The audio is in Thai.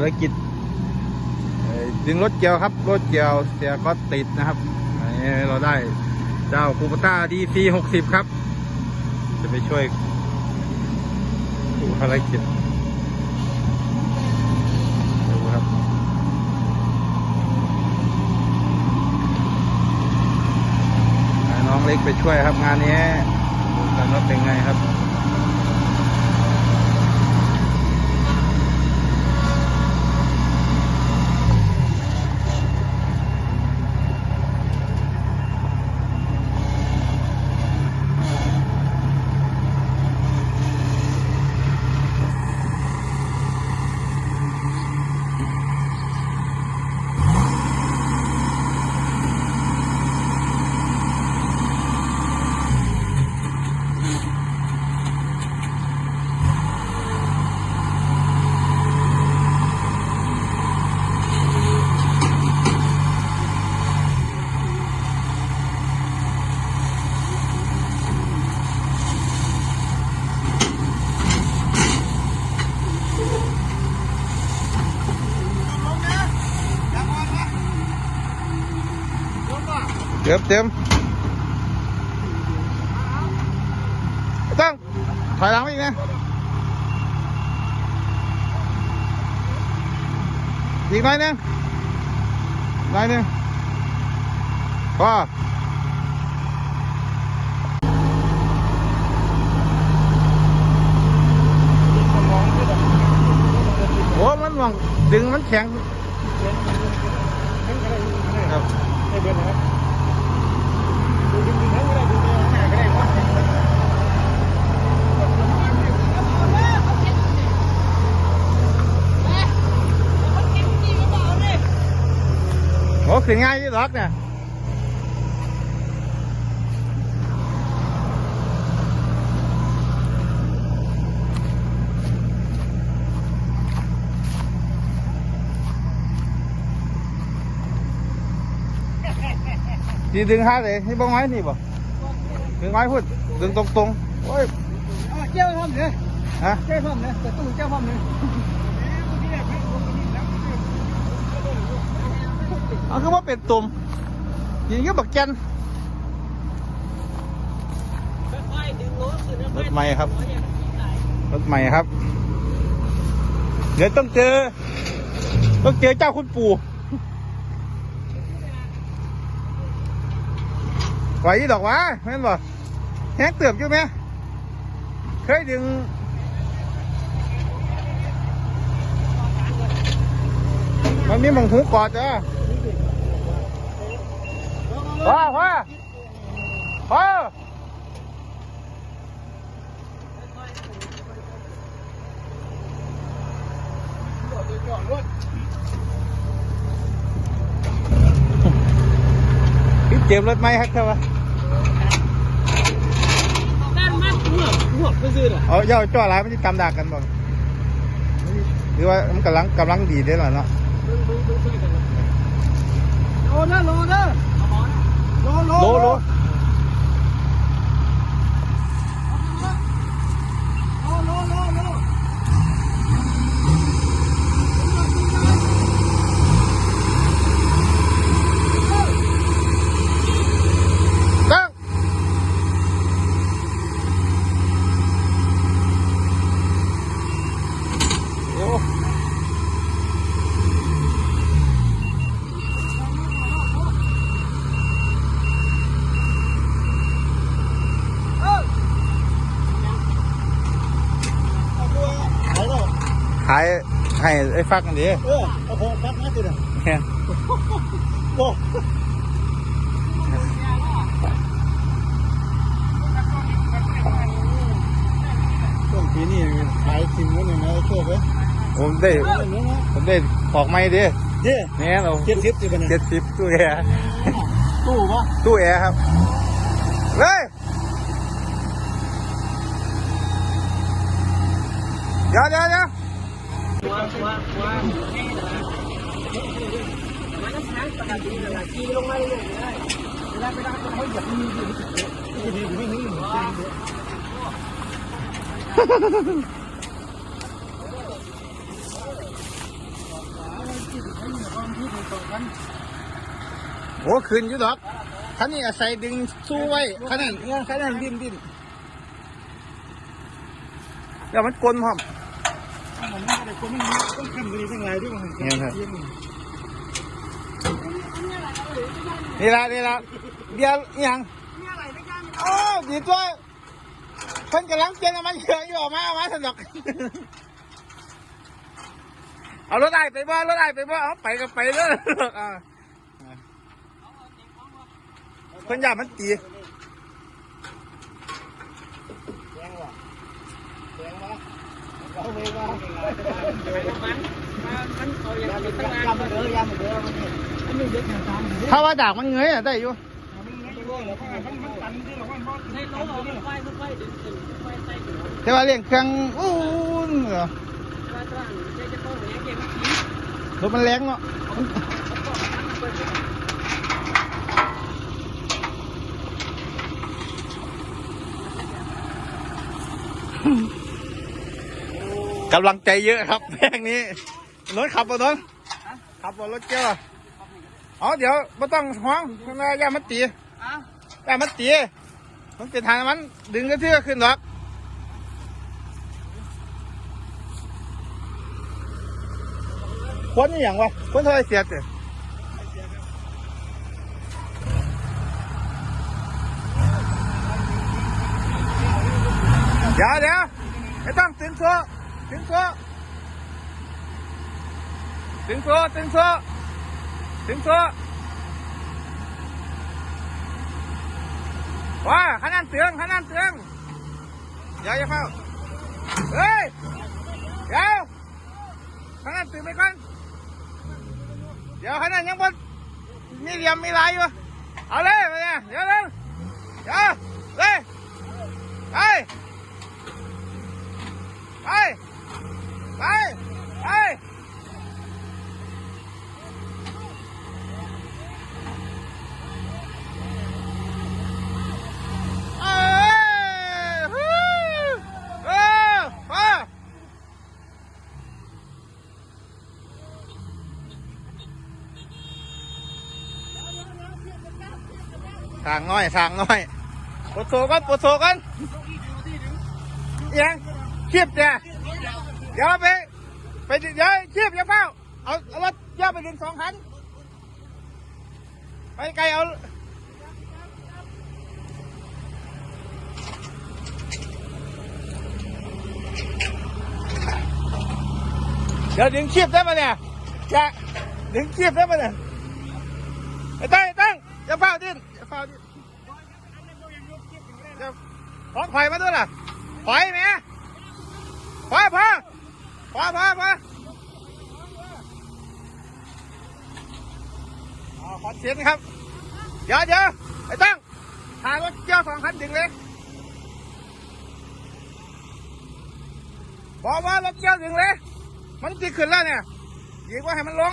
ารกิจดึงรถเกียวครับ รถเกียวเสียก็ติดนะครับเราได้เจ้าคูปต้าดีซีหกสิบครับ จะไปช่วยภารกิจดูครับน้องเล็กไปช่วยครับงานนี้ดูกันว่าเป็นไงครับ เต็มเต็มตั้งถอยหลังไปอีกนะอีกหน่อยนึงหน่อยนึงพอโอ้มันหวังดึงมันแข็งครับ ให้เบิร์นะครับดูจริงๆ ทั้งไม่ได้ดูในข้างหน้าก็ได้ครับโอ้ขึ้นง่ายอยี่หรอกเนี่ยดีดึงห้าเลยนี่บ้องไม้นี่บ่ดึงไม้พูดดึงตรงๆโอ้ยเอาเจ้าพ่อมเนี่ยฮะเจ้าพ่อมเนี่ยแต่ตู้เจ้าพ่อมเนี่ยเอาคือว่าเป็นตุ่มยิงก็บักแกนรถใหม่ครับ รถใหม่ครับ เดี๋ยวต้องเจอ ต้องเจอเจ้าคุณปู่ ไหวยี่ดอกวะแม่นบ่แฮงเติบอยู่ไหมเคยดึงมันมีหมองหูกอดจ้ะพ่อพ่อพ่อ เจมส์รถไหมครับครับวะด้านมันหัวหัวไปซื้อเหรอเอาเย่าจ่อร้ายมันจะกำดักกันบ่หรือว่ามันกำลังกำลังดีได้หรอเนาะ โลนะโลนะโลโล โลโล โลโลโลโล ตั้งโอ้ เอาตัวไหนหรอ ขายให้ไอ้ฟักกันดิเออเอาโค้งฟักนะสิเด้อแม่นโอ้ช่วงปีนี้ขายสิ่งนั้นอย่างไรโชคเลยผมได้เออเนื้อนะผมได้ออกไม้ดิเย่แน่เราเจ็ดสิบสิบนะเจ็ดสิบตู้แอร์ตู้ปะตู้แอร์ครับเฮ้ยเดี๋ยวเดี๋ยวเดี๋ย วว้าวว้าวว้าวมันน้ำค้างปกติเลยขี่ลงมาเรื่อยๆได้เวลาไปร้นเขาอยากมีอยู่ที่ดีไม่มีหรอที่หนึ่งโอ้ขึ้นอยู่ดอกคันนี้อาศัยดึงสู้ไว้คันนั้นคันนั้นดิ้นดิ้นเดี๋ยวมันกลนพร้อม มันไม่ได้คนมันต้องทำกันยังไงด้วยมันนี่ละนี่ละเดี๋ยวอิหยังมีอะไรไม่กล้าโอ้ดีตัวเพิ่นกำลังเปลี่ยนน้ำมันเครื่องอยู่ออกมาเอามาสนุกเอารถไอ้ไปบ่รถไอ้ไปบ่เอาไปก็ไปเด้ออ่าเพิ่นอยากมันตีแพงว่ะแพงว่ะเราเลยว่ามันมันเอาอย่างนี้ตั้งนานยำมาเด้อยำมาเด้อมันนี่มันมีเด็กหนึ่งสามเด็กถ้าว่าดากมันเงยอะ ได้อยู่มันไม่ได้เลยมันมันตัน กำลังใจเยอะครับแพงนี้รถขับบ่นนขับบ่รถเจ้าอ๋อเดี๋ยวไม่ต้องห่วงข้างหน้าย่ามันตีอะย่ามันตีมันเป็นทางมันดึงก็เทื่อขึ้นหรอกคนนี่อย่างวะคนเท่าไรเสียเตะเดี๋ยวเดี๋ยวไม่ต้องตึงโซ่ตึงโซ่ตึงโซ่ตึงโซ่ตึงโซ่ว้าขนาดเตืองขนาดเตืองเดี๋ยวอย่าเข้าเฮ้ยเดี๋ยวขนาดตึงไปก่อนเดี๋ยวขนาดยังบนมีเหลี่ยมมีลายอยู่เอาเลยไปเนี่ยเดี๋ยวเร็วเดี๋ยวเลยไป ไป ไป ไป เอ้ยฮู้เออไป สางน้อยสางน้อยปวดโซกันปวดโซกันยังเทียบเจ้เดี๋ยวไปไปเดี๋ยวเทียบอย่าเฝ้าเอาเอารถย่าไปดึงสองคันไปไกลเอาเดี๋ยวดึงคียบได้ปะเนี่ยจะดึงคียบได้ปะเนี่ยไอ้ตั้งไอ้ตั้งอย่าเฝ้าดิ้น อยของข่อยมาด้วยล่ะข่อยแม่พอพอพอพอพอขอเสียงครับ เดี๋ยวเดี๋ยวไอ้ตั้งหารถเกี่ยวสองคันดึงเลยบอกว่ารถเกี่ยวดึงเลย มันติดขึ้นแล้วเนี่ยดีกว่าให้มันลง